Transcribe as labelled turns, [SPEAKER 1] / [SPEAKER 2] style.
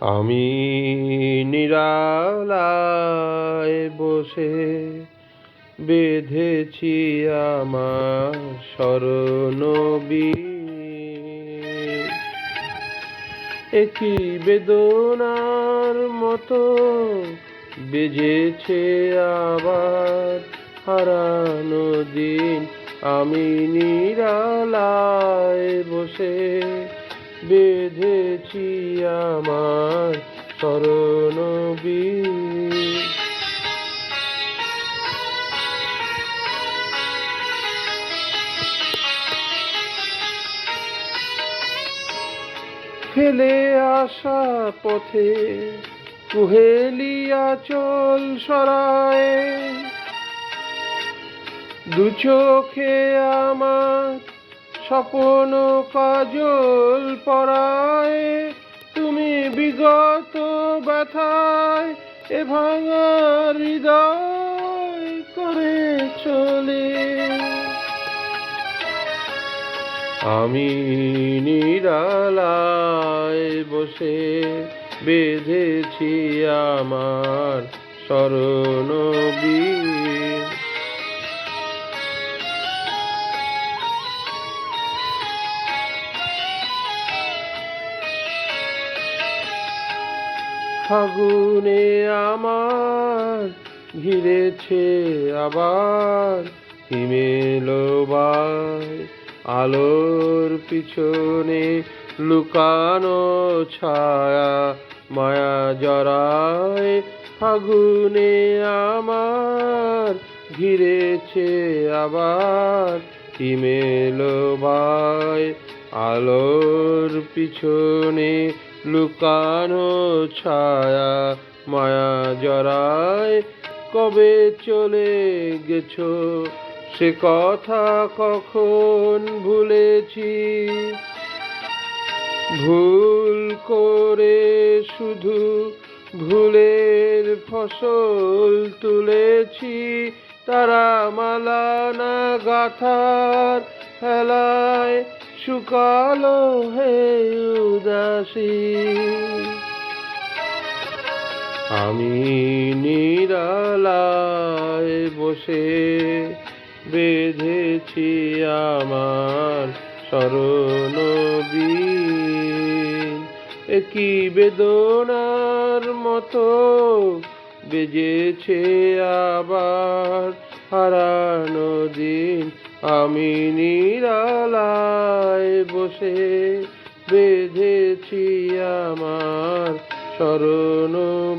[SPEAKER 1] আমি নিরালায় বসে বেঁধেছি আমার স্মরণবী একই বেদনার মতো বেজেছে আবার হারানো দিন। আমি নিরালায় বসে বেঁধেছি আমার স্মরণবী ফেলে আসা পথে কুহেলিয়া চল সরায় দু চোখে আমার স্বপন কাজল পরায়, তুমি বিগত ব্যথায় এ ভাঙা হৃদয় করে চলে। আমি নিরালায় বসে বেঁধেছি আমার স্মরণবী ফাগুনে আমার ঘিরেছে আবার হিমেলবাই আলোর পিছনে লুকানো ছায়া, মায়া জড়ায় ফাগুনে আমার ঘিরেছে আবার হিমেলবাই আলোর পিছনে লুকানো ছায়া, মায়া জড়ায় কবে চলে গেছো? সে কথা কখন ভুলেছি? ভুল করে শুধু ভুলের ফসল তুলেছি, তারা মালানা গাথার হেলায় শুকালো হে উদাসী। আমি নিরালায় বসে বেঁধেছি আমার স্মরণবী একই বেদনার মতো বেজেছে আবার হারানো দিন আমি নিরালায় বসে বেঁধেছি আমার ধন্যবাদ